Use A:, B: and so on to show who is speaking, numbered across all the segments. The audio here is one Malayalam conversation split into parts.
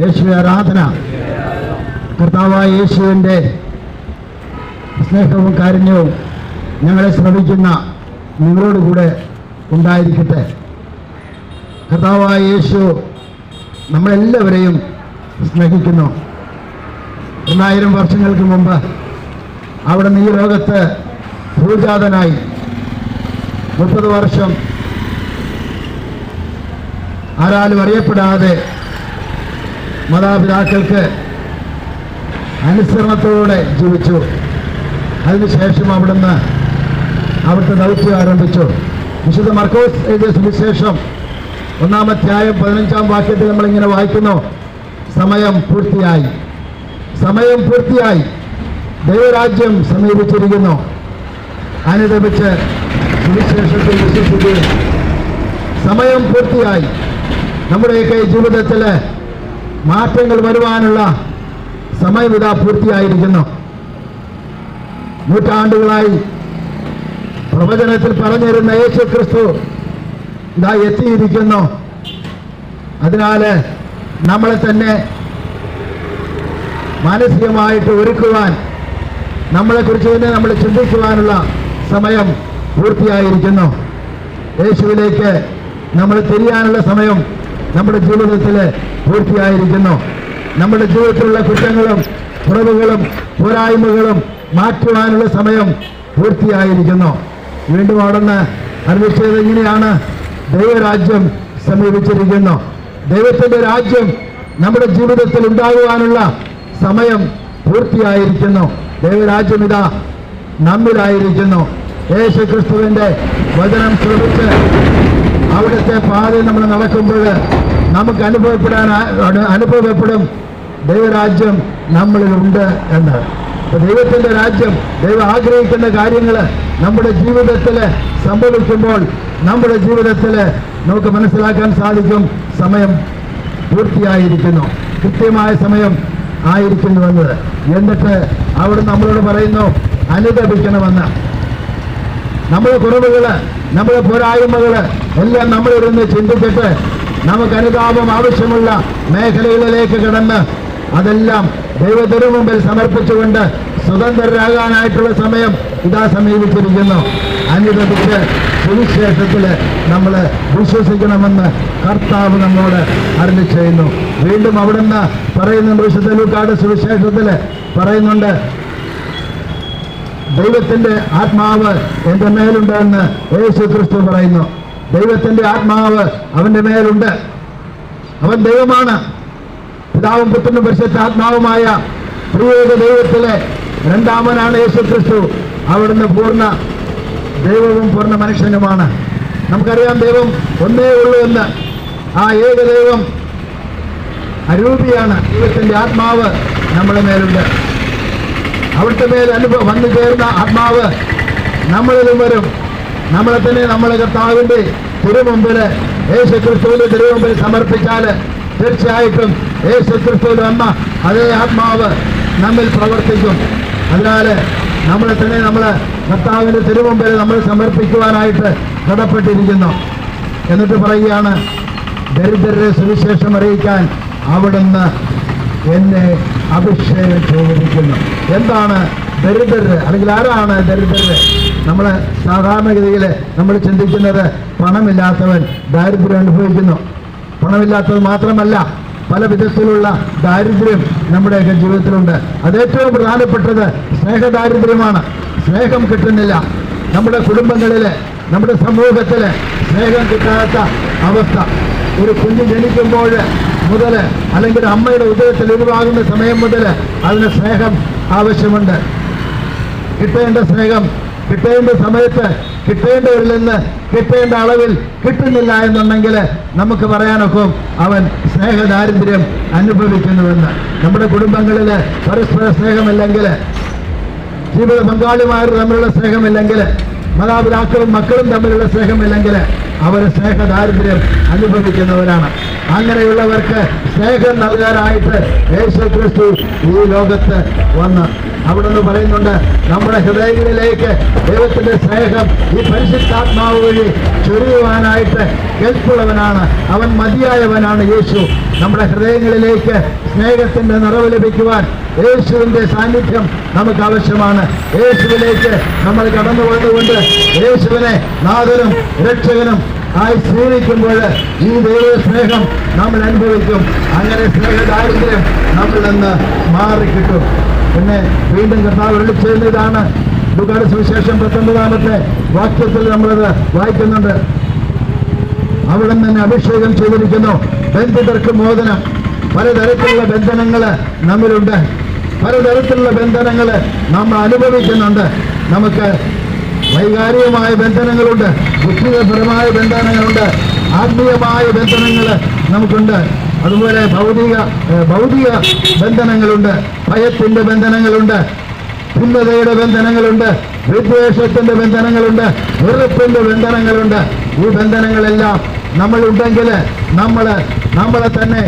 A: യേശു ആരാധന. കർത്താവായ യേശുവിന്റെ സ്നേഹവും കാരുണ്യവും ഞങ്ങളെ ശ്രമിക്കുന്ന നിങ്ങളോട് കൂടെ ഉണ്ടായിരിക്കട്ടെ. കർത്താവായ യേശു നമ്മളെല്ലാവരെയും സ്നേഹിക്കുന്നു. രണ്ടായിരം വർഷങ്ങൾക്ക് മുമ്പ് അവിടെ നീ ലോകത്ത് ഭൂജാതനായി മുപ്പത് വർഷം ആരാലും അറിയപ്പെടാതെ മാതാപിതാക്കൾക്ക് അനുസരണത്തോടെ ജീവിച്ചു. അതിനുശേഷം അവിടുന്ന് അവിടുത്തെ ദൗത്യം ആരംഭിച്ചു. വിശുദ്ധ മർക്കോസ് എഴുതിയ സുവിശേഷം ഒന്നാമധ്യായം പതിനഞ്ചാം വാക്യത്തിൽ നമ്മളിങ്ങനെ വായിക്കുന്നു. സമയം പൂർത്തിയായി. സമയം പൂർത്തിയായി. ദൈവരാജ്യം സമീപിച്ചിരിക്കുന്നു. അനുദപിച്ച് സുവിശേഷത്തിൽ വിശ്വസിക്കുകയും. സമയം പൂർത്തിയായി. നമ്മുടെയൊക്കെ ജീവിതത്തിൽ മാറ്റങ്ങൾ വരുവാനുള്ള സമയം പൂർത്തിയായിരിക്കുന്നു. നൂറ്റാണ്ടുകളായി പ്രവചനത്തിൽ പറഞ്ഞിരുന്ന യേശു ക്രിസ്തു ഇതാ എത്തിയിരിക്കുന്നു. അതിനാൽ നമ്മളെ തന്നെ മാനസികമായിട്ട് ഒരുക്കുവാൻ നമ്മളെക്കുറിച്ച് തന്നെ നമ്മൾ ചിന്തിക്കുവാനുള്ള സമയം പൂർത്തിയായിരിക്കുന്നു. യേശുവിലേക്ക് നമ്മൾ തിരിയാനുള്ള സമയം നമ്മുടെ ജീവിതത്തിൽ പൂർത്തിയായിരിക്കുന്നു. നമ്മുടെ ജീവിതത്തിലുള്ള കുറ്റങ്ങളും കുറവുകളും പോരായ്മകളും മാറ്റുവാനുള്ള സമയം പൂർത്തിയായിരിക്കുന്നു. വീണ്ടും അവിടുന്ന് അറിയിച്ചത് ഇങ്ങനെയാണ്. ദൈവരാജ്യം സമീപിച്ചിരിക്കുന്നു. ദൈവത്തിന്റെ രാജ്യം നമ്മുടെ ജീവിതത്തിൽ ഉണ്ടാകുവാനുള്ള സമയം പൂർത്തിയായിരിക്കുന്നു. ദൈവരാജ്യം ഇതാ നമ്മിലായിരിക്കുന്നു. യേശു ക്രിസ്തുവിന്റെ വചനം ശ്രമിച്ച് അവിടുത്തെ പാതയിൽ നമ്മൾ നടക്കുമ്പോൾ നമുക്ക് അനുഭവപ്പെടാൻ അനുഭവപ്പെടും. ദൈവരാജ്യം നമ്മളിലുണ്ട് എന്ന്. ദൈവത്തിന്റെ രാജ്യം ദൈവം ആഗ്രഹിക്കുന്ന കാര്യങ്ങൾ നമ്മുടെ ജീവിതത്തിൽ സംഭവിക്കുമ്പോൾ നമ്മുടെ ജീവിതത്തിൽ നമുക്ക് മനസ്സിലാക്കാൻ സാധിക്കും. സമയം പൂർത്തിയായിരിക്കുന്നു. കൃത്യമായ സമയം ആയിരിക്കുന്നു എന്ന് എന്നിട്ട് അവിടെ നമ്മളോട് പറയുന്നു അനുദപിക്കണമെന്ന് നമ്മുടെ കുറവുകൾ നമ്മുടെ പോരായ്മകൾ എല്ലാം നമ്മളിരുന്ന് ചിന്തിച്ചിട്ട് നമുക്ക് അനുതാപം ആവശ്യമുള്ള മേഖലകളിലേക്ക് കിടന്ന് അതെല്ലാം ദൈവത്തിനു മുമ്പിൽ സമർപ്പിച്ചുകൊണ്ട് സ്വതന്ത്രരാകാനായിട്ടുള്ള സമയം ഇതാ സമീപിച്ചിരിക്കുന്നു. അനുദപിച്ച് സുവിശേഷത്തിൽ നമ്മൾ വിശ്വസിക്കണമെന്ന് കർത്താവ് നമ്മോട് അറിഞ്ഞു ചെയ്യുന്നു. വീണ്ടും അവിടുന്ന് പറയുന്നുണ്ട് വിശുദ്ധ ലൂക്കാട് സുവിശേഷത്തിൽ പറയുന്നുണ്ട് ദൈവത്തിന്റെ ആത്മാവ് എന്റെ മേലുണ്ടെന്ന് യേശു ക്രിസ്തു പറയുന്നു. ദൈവത്തിന്റെ ആത്മാവ് അവന്റെ മേലുണ്ട്. അവൻ ദൈവമാണ്. പിതാവും പുത്രനും പരിശുദ്ധ ആത്മാവുമായ പ്രിയയുടെ ദൈവത്തിലെ രണ്ടാമനാണ് യേശു ക്രിസ്തു അവിടുന്ന് പൂർണ ദൈവവും പൂർണ മനുഷ്യനുമാണ്. നമുക്കറിയാം ദൈവം ഒന്നേ ഉള്ളൂ എന്ന്. ആ ഏക ദൈവം അരൂപിയാണ്. ദൈവത്തിന്റെ ആത്മാവ് നമ്മുടെ മേലുണ്ട്. അവിടുത്തെ മേൽ അനുഭവം വന്നു ചേർന്ന ആത്മാവ് നമ്മളിലും വരും. നമ്മളെ തന്നെ നമ്മളെ കർത്താവിന്റെ തിരുമുമ്പിൽ യേശു ക്രിസ്തുവിന്റെ തിരുമുമ്പിൽ സമർപ്പിച്ചാൽ തീർച്ചയായിട്ടും യേശു ക്രിസ്തുവിന്റെ അമ്മ അതേ ആത്മാവ് നമ്മിൽ പ്രവർത്തിക്കും. അതിനാല് നമ്മളെ തന്നെ നമ്മൾ കർത്താവിന്റെ തിരുമുമ്പിൽ നമ്മൾ സമർപ്പിക്കുവാനായിട്ട് കടപ്പെട്ടിരിക്കുന്നു. എന്നിട്ട് പറയുകയാണ് ദരിദ്രരെ സുവിശേഷം അറിയിക്കാൻ അവിടുന്ന് എന്നെ അഭിഷേകം ചോദിക്കുന്നു എന്താണ് ദരിദ്രര് അല്ലെങ്കിൽ ആരാണ് ദരിദ്രര്? നമ്മൾ സാധാരണഗതിയിൽ നമ്മൾ ചിന്തിക്കുന്നത് പണമില്ലാത്തവൻ ദാരിദ്ര്യം അനുഭവിക്കുന്നു. പണമില്ലാത്തത് മാത്രമല്ല പല വിധത്തിലുള്ള ദാരിദ്ര്യം നമ്മുടെയൊക്കെ ജീവിതത്തിലുണ്ട്. അത് ഏറ്റവും പ്രധാനപ്പെട്ടത് സ്നേഹദാരിദ്ര്യമാണ്. സ്നേഹം കിട്ടുന്നില്ല. നമ്മുടെ കുടുംബങ്ങളിൽ നമ്മുടെ സമൂഹത്തിൽ സ്നേഹം കിട്ടാത്ത അവസ്ഥ. ഒരു കുഞ്ഞ് ജനിക്കുമ്പോൾ മുതൽ അല്ലെങ്കിൽ അമ്മയുടെ ഉദയത്തിൽ ഒഴിവാകുന്ന സമയം മുതൽ അതിന് സ്നേഹം ആവശ്യമുണ്ട്. കിട്ടേണ്ട സ്നേഹം കിട്ടേണ്ട സമയത്ത് കിട്ടേണ്ടവരിൽ നിന്ന് കിട്ടേണ്ട അളവിൽ കിട്ടുന്നില്ല എന്നുണ്ടെങ്കിൽ നമുക്ക് പറയാനൊക്കും അവൻ സ്നേഹദാരിദ്ര്യം അനുഭവിക്കുന്നുവെന്ന്. നമ്മുടെ കുടുംബങ്ങളിൽ പരസ്പര സ്നേഹമില്ലെങ്കിൽ ജീവിത പങ്കാളിമാർ തമ്മിലുള്ള സ്നേഹമില്ലെങ്കിൽ മാതാപിതാക്കളും മക്കളും തമ്മിലുള്ള സ്നേഹമില്ലെങ്കിൽ അവർ സ്നേഹദാരിദ്ര്യം അനുഭവിക്കുന്നവരാണ്. അങ്ങനെയുള്ളവർക്ക് സ്നേഹം നൽകാനായിട്ട് യേശു ക്രിസ്തു ഈ ലോകത്ത് വന്ന് അവിടുന്ന് പറയുന്നുണ്ട് നമ്മുടെ ഹൃദയങ്ങളിലേക്ക് ദൈവത്തിന്റെ സ്നേഹം ഈ പരിശുദ്ധാത്മാവ് വഴി ചൊരിയുവാനായിട്ട് കേൾപ്പുള്ളവനാണ് അവൻ മതിയായവനാണ് യേശു. നമ്മുടെ ഹൃദയങ്ങളിലേക്ക് സ്നേഹത്തിന്റെ നിറവ് ലഭിക്കുവാൻ യേശുവിന്റെ സാന്നിധ്യം നമുക്ക് ആവശ്യമാണ്. യേശുവിലേക്ക് നമ്മൾ കടന്നു വന്നുകൊണ്ട് യേശുവിനെ നാഥനും രക്ഷകനും ആയി സ്വീകരിക്കുമ്പോൾ ഈ ദൈവ സ്നേഹം നമ്മൾ അനുഭവിക്കും. അങ്ങനെ സ്നേഹ ദാരിദ്ര്യം നമ്മളിൽ നിന്ന് മാറിക്കിട്ടും. പിന്നെ വീണ്ടും കർത്താവ് വിളിച്ചെയ്യുന്ന ഇതാണ് ദുഃഖാട് സുവിശേഷം പത്തൊമ്പതാമത്തെ വാക്യത്തിൽ നമ്മളത് വായിക്കുന്നുണ്ട്. അവിടെ തന്നെ അഭിഷേകം ചെയ്തിരിക്കുന്നു. ബന്ധിതർക്ക് മോചനം. പലതരത്തിലുള്ള ബന്ധനങ്ങൾ നമ്മിലുണ്ട്. പലതരത്തിലുള്ള ബന്ധനങ്ങൾ നമ്മൾ അനുഭവിക്കുന്നുണ്ട്. നമുക്ക് വൈകാരികമായ ബന്ധനങ്ങളുണ്ട്. ബുദ്ധിപരമായ ബന്ധനങ്ങളുണ്ട്. ആത്മീയമായ ബന്ധനങ്ങൾ നമുക്കുണ്ട്. അതുപോലെ ഭൗതിക ഭൗതിക ബന്ധനങ്ങളുണ്ട്. ഭയത്തിന്റെ ബന്ധനങ്ങളുണ്ട്. ഭിന്നതയുടെ ബന്ധനങ്ങളുണ്ട്. വിദ്വേഷത്തിന്റെ ബന്ധനങ്ങളുണ്ട്. വെറുപ്പിന്റെ ബന്ധനങ്ങളുണ്ട്. ഈ ബന്ധനങ്ങളെല്ലാം നമ്മൾ ഉണ്ടെങ്കിൽ നമ്മൾ നമ്മളെ തന്നെ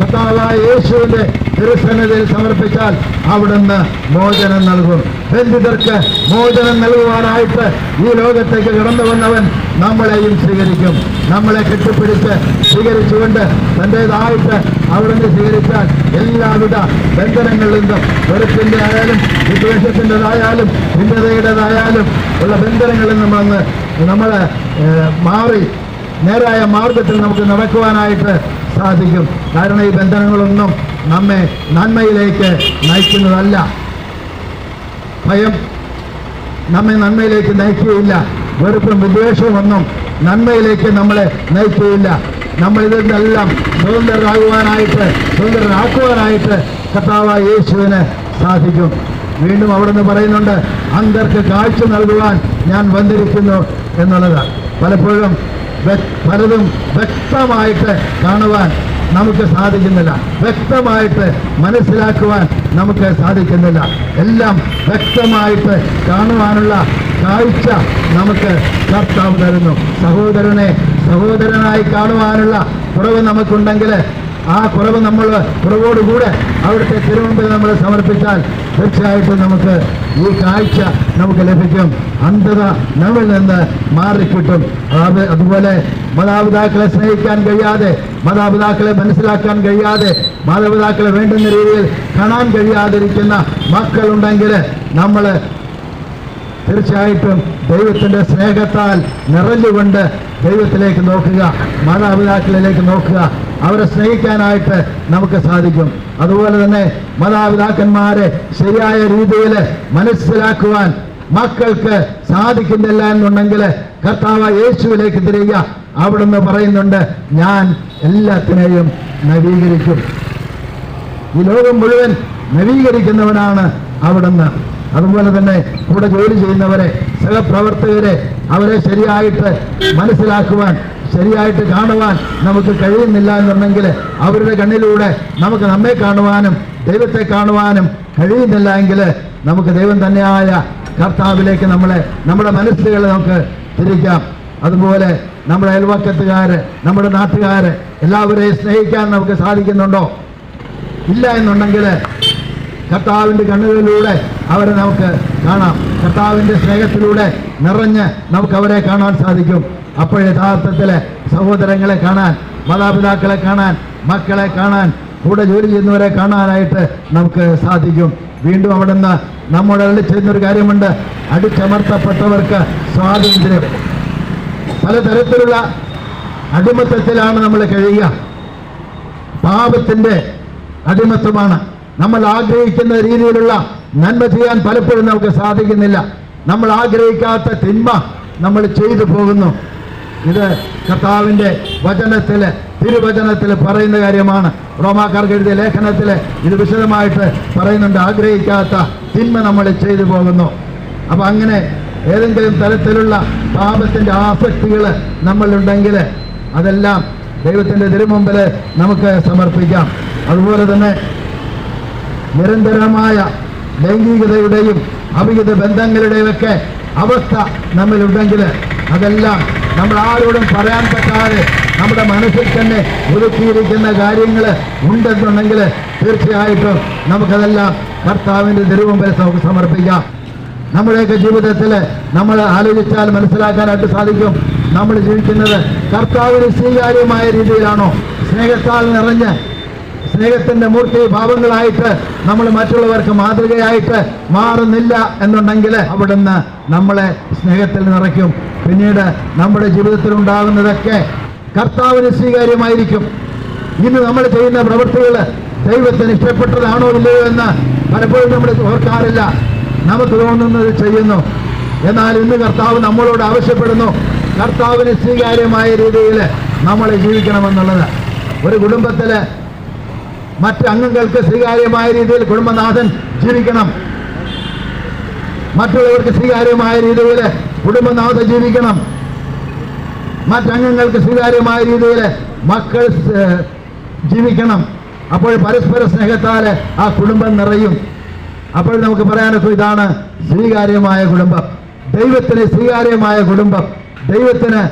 A: കർത്താവായ യേശുവിന്റെ തിരുസന്നിധിയിൽ സമർപ്പിച്ചാൽ അവിടുന്ന് മോചനം നൽകും. ബന്ധിതർക്ക് മോചനം നൽകുവാനായിട്ട് ഈ ലോകത്തേക്ക് കടന്നു വന്നവൻ നമ്മളെയും സ്വീകരിക്കും. നമ്മളെ കെട്ടിപ്പിടിച്ച് സ്വീകരിച്ചുകൊണ്ട് തന്റെതായിട്ട് അവിടുന്ന് സ്വീകരിച്ചാൽ എല്ലാവിധ ബന്ധനങ്ങളിൽ നിന്നും വെറുപ്പിന്റെ ആയാലും വിദ്വേഷത്തിന്റെതായാലും ഭിന്നതയുടേതായാലും ഉള്ള ബന്ധനങ്ങളിൽ നിന്നും വന്ന് നമ്മൾ മാറി നേരായ മാർഗത്തിൽ നമുക്ക് നടക്കുവാനായിട്ട് സാധിക്കും. കാരണം ഈ ബന്ധനങ്ങളൊന്നും നമ്മെ നന്മയിലേക്ക് നയിക്കുന്നതല്ല. ഭയം. നമ്മെ നന്മയിലേക്ക് നയിക്കുകയില്ല. വെറുപ്പും വിദ്വേഷവും ഒന്നും നന്മയിലേക്ക് നമ്മളെ നയിക്കുകയില്ല. നമ്മൾ ഇതിൽ നിന്നെല്ലാം സ്വതന്ത്രരാകുവാനായിട്ട് സ്വതന്ത്രരാക്കുവാനായിട്ട് കർത്താവ് യേശുവിന് സാധിക്കും. വീണ്ടും അവിടുന്ന് പറയുന്നുണ്ട് അന്തർക്ക് കാഴ്ച നൽകുവാൻ ഞാൻ വന്നിരിക്കുന്നു എന്നുള്ളത്. പലപ്പോഴും പലതും വ്യക്തമായിട്ട് കാണുവാൻ നമുക്ക് സാധിക്കുന്നില്ല. വ്യക്തമായിട്ട് മനസ്സിലാക്കുവാൻ നമുക്ക് സാധിക്കുന്നില്ല. എല്ലാം വ്യക്തമായിട്ട് കാണുവാനുള്ള കാഴ്ച നമുക്ക് കർത്താവ് തരുന്നു. സഹോദരനെ സഹോദരനായി കാണുവാനുള്ള കുറവ് നമുക്കുണ്ടെങ്കിൽ ആ കുറവ് നമ്മൾ കുറവോടുകൂടെ അവിടുത്തെ തിരുമുമ്പിൽ നമ്മൾ സമർപ്പിച്ചാൽ തീർച്ചയായിട്ടും നമുക്ക് ഈ കാഴ്ച നമുക്ക് ലഭിക്കും. അന്ധത നമ്മിൽ നിന്ന് മാറിക്കിട്ടും. അത് അതുപോലെ മാതാപിതാക്കളെ സ്നേഹിക്കാൻ കഴിയാതെ മാതാപിതാക്കളെ മനസ്സിലാക്കാൻ കഴിയാതെ മാതാപിതാക്കളെ വേണ്ടുന്ന രീതിയിൽ കാണാൻ കഴിയാതിരിക്കുന്ന മക്കളുണ്ടെങ്കിൽ നമ്മൾ തീർച്ചയായിട്ടും ദൈവത്തിന്റെ സ്നേഹത്താൽ നിറഞ്ഞുകൊണ്ട് ദൈവത്തിലേക്ക് നോക്കുക മാതാപിതാക്കളിലേക്ക് നോക്കുക. അവരെ സ്നേഹിക്കാനായിട്ട് നമുക്ക് സാധിക്കും. അതുപോലെ തന്നെ മാതാപിതാക്കന്മാരെ ശരിയായ രീതിയിൽ മനസ്സിലാക്കുവാൻ മക്കൾക്ക് സാധിക്കുന്നില്ല എന്നുണ്ടെങ്കിൽ കർത്താവ് യേശുവിലേക്ക് തിരിയുക. അവിടുന്ന് പറയുന്നുണ്ട് ഞാൻ എല്ലാത്തിനെയും നവീകരിക്കും. ഈ ലോകം മുഴുവൻ നവീകരിക്കുന്നവനാണ് അവിടുന്ന്. അതുപോലെ തന്നെ കൂടെ ജോലി ചെയ്യുന്നവരെ സഹപ്രവർത്തകരെ അവരെ ശരിയായിട്ട് മനസ്സിലാക്കുവാൻ ശരിയായിട്ട് കാണുവാൻ നമുക്ക് കഴിയുന്നില്ല എന്നുണ്ടെങ്കിൽ അവരുടെ കണ്ണിലൂടെ നമുക്ക് നമ്മെ കാണുവാനും ദൈവത്തെ കാണുവാനും കഴിയുന്നില്ല എങ്കിൽ നമുക്ക് ദൈവം തന്നെയായ കർത്താവിലേക്ക് നമ്മളെ നമ്മുടെ മനസ്സുകളെ നമുക്ക് തിരിക്കാം. അതുപോലെ നമ്മുടെ അയൽവക്കത്തുകാർ നമ്മുടെ നാട്ടുകാർ എല്ലാവരെയും സ്നേഹിക്കാൻ നമുക്ക് സാധിക്കുന്നുണ്ടോ? ഇല്ല എന്നുണ്ടെങ്കിൽ കർത്താവിന്റെ കണ്ണുകളിലൂടെ അവരെ നമുക്ക് കാണാം. കർത്താവിന്റെ സ്നേഹത്തിലൂടെ നിറഞ്ഞ് നമുക്ക് അവരെ കാണാൻ സാധിക്കും. അപ്പോൾ യഥാർത്ഥത്തിൽ സഹോദരങ്ങളെ കാണാൻ മാതാപിതാക്കളെ കാണാൻ മക്കളെ കാണാൻ കൂടെ ജോലി ചെയ്യുന്നവരെ കാണാനായിട്ട് നമുക്ക് സാധിക്കും. വീണ്ടും അവിടുന്ന് നമ്മോട് അരളി ചെയ്യുന്ന ഒരു കാര്യമുണ്ട്. അടിച്ചമർത്തപ്പെട്ടവർക്ക് സ്വാതന്ത്ര്യം. പലതരത്തിലുള്ള അടിമത്തത്തിലാണ് നമ്മൾ കഴിയുക. പാപത്തിന്റെ അടിമത്തമാണ്. നമ്മൾ ആഗ്രഹിക്കുന്ന രീതിയിലുള്ള നന്മ ചെയ്യാൻ പലപ്പോഴും നമുക്ക് സാധിക്കുന്നില്ല. നമ്മൾ ആഗ്രഹിക്കാത്ത തിന്മ നമ്മൾ ചെയ്തു പോകുന്നു. ഇത് കർത്താവിന്റെ വചനത്തിൽ തിരുവചനത്തിൽ പറയുന്ന കാര്യമാണ്. റോമാക്കാർക്ക് എഴുതിയ ലേഖനത്തിൽ ഇത് വിശദമായിട്ട് പറയുന്നുണ്ട്. ആഗ്രഹിക്കാത്ത തിന്മ നമ്മൾ ചെയ്തു പോകുന്നു. അപ്പം അങ്ങനെ ഏതെങ്കിലും തരത്തിലുള്ള പാപത്തിന്റെ ആസക്തികൾ നമ്മളുണ്ടെങ്കിൽ അതെല്ലാം ദൈവത്തിന്റെ തിരുമുമ്പിൽ നമുക്ക് സമർപ്പിക്കാം. അതുപോലെ തന്നെ നിരന്തരമായ ലൈംഗികതയുടെയും അവിഹിത ബന്ധങ്ങളുടെയും ഒക്കെ അവസ്ഥ നമ്മളുണ്ടെങ്കിൽ അതെല്ലാം നമ്മൾ ആരോടും പറയാൻ പറ്റാതെ നമ്മുടെ മനസ്സിൽ തന്നെ ഒതുക്കിയിരിക്കുന്ന കാര്യങ്ങൾ ഉണ്ടെന്നുണ്ടെങ്കിൽ തീർച്ചയായിട്ടും നമുക്കതെല്ലാം കർത്താവിന്റെ തിരുമുമ്പിൽ നമുക്ക് സമർപ്പിക്കാം. നമ്മുടെയൊക്കെ ജീവിതത്തിൽ നമ്മൾ ആലോചിച്ചാൽ മനസ്സിലാക്കാനായിട്ട് സാധിക്കും. നമ്മൾ ജീവിക്കുന്നത് കർത്താവിന് സ്വീകാര്യമായ രീതിയിലാണോ? സ്നേഹത്താൽ നിറഞ്ഞ് സ്നേഹത്തിന്റെ മൂർത്തി ഭാവങ്ങളായിട്ട് നമ്മൾ മറ്റുള്ളവർക്ക് മാതൃകയായിട്ട് മാറുന്നില്ല എന്നുണ്ടെങ്കിൽ അവിടുന്ന് നമ്മളെ സ്നേഹത്തിൽ നിറയ്ക്കും. പിന്നീട് നമ്മുടെ ജീവിതത്തിൽ ഉണ്ടാകുന്നതൊക്കെ കർത്താവിന് സ്വീകാര്യമായിരിക്കും. ഇന്ന് നമ്മൾ ചെയ്യുന്ന പ്രവൃത്തികൾ ദൈവത്തിന് ഇഷ്ടപ്പെട്ടതാണോ ഇല്ലയോ എന്ന് പലപ്പോഴും നമ്മൾ ഓർക്കാറില്ല. നമുക്ക് തോന്നുന്നത് ചെയ്യുന്നു. എന്നാൽ ഇന്ന് കർത്താവ് നമ്മളോട് ആവശ്യപ്പെടുന്നു. കർത്താവിന് സ്വീകാര്യമായ രീതിയിൽ നമ്മൾ ജീവിക്കണമെന്നുള്ളത്. ഒരു കുടുംബത്തിൽ മറ്റ് അംഗങ്ങൾക്ക് സ്വീകാര്യമായ രീതിയിൽ കുടുംബനാഥൻ ജീവിക്കണം. മറ്റുള്ളവർക്ക് സ്വീകാര്യമായ രീതിയിൽ കുടുംബനാഥൻ ജീവിക്കണം. മറ്റംഗങ്ങൾക്ക് സ്വീകാര്യമായ രീതിയിൽ മക്കൾ ജീവിക്കണം. അപ്പോൾ പരസ്പര സ്നേഹത്താൽ ആ കുടുംബം നിറയും. അപ്പോൾ നമുക്ക് പറയാനൊക്കെ ഇതാണ് സ്വീകാര്യമായ കുടുംബം. ദൈവത്തിന് സ്വീകാര്യമായ കുടുംബം. ദൈവത്തിന്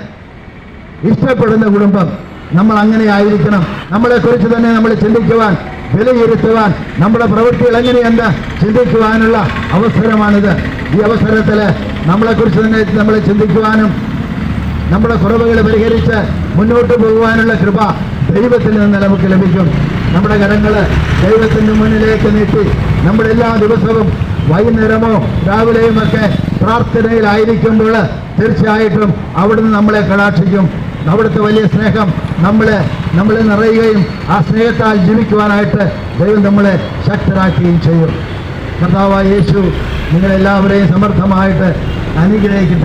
A: ഇഷ്ടപ്പെടുന്ന കുടുംബം. നമ്മൾ അങ്ങനെ ആയിരിക്കണം. നമ്മളെ കുറിച്ച് തന്നെ നമ്മൾ ചിന്തിക്കുവാൻ വിലയിരുത്തുവാൻ നമ്മുടെ പ്രവൃത്തികൾ എങ്ങനെയെന്ന് ചിന്തിക്കുവാനുള്ള അവസരമാണിത്. ഈ അവസരത്തിൽ നമ്മളെ കുറിച്ച് തന്നെ നമ്മൾ ചിന്തിക്കുവാനും നമ്മുടെ കുറവുകൾ പരിഹരിച്ച് മുന്നോട്ട് പോകുവാനുള്ള കൃപ ദൈവത്തിൽ നിന്ന് നമുക്ക് ലഭിക്കും. നമ്മുടെ കരങ്ങൾ ദൈവത്തിന്റെ മുന്നിലേക്ക് നീട്ടി നമ്മുടെ എല്ലാ ദിവസവും വൈകുന്നേരമോ രാവിലെയും ഒക്കെ പ്രാർത്ഥനയിലായിരിക്കുമ്പോൾ തീർച്ചയായിട്ടും അവിടുന്ന് നമ്മളെ കടാക്ഷിക്കും. അവിടുത്തെ വലിയ സ്നേഹം നമ്മളെ നമ്മളെ നിറയുകയും ആ സ്നേഹത്താൽ ജീവിക്കുവാനായിട്ട് ദൈവം നമ്മളെ ശക്തരാക്കുകയും ചെയ്യും. കർത്താവായ യേശു നിങ്ങളെല്ലാവരെയും സമർത്ഥമായിട്ട് അനുഗ്രഹിക്കട്ടെ.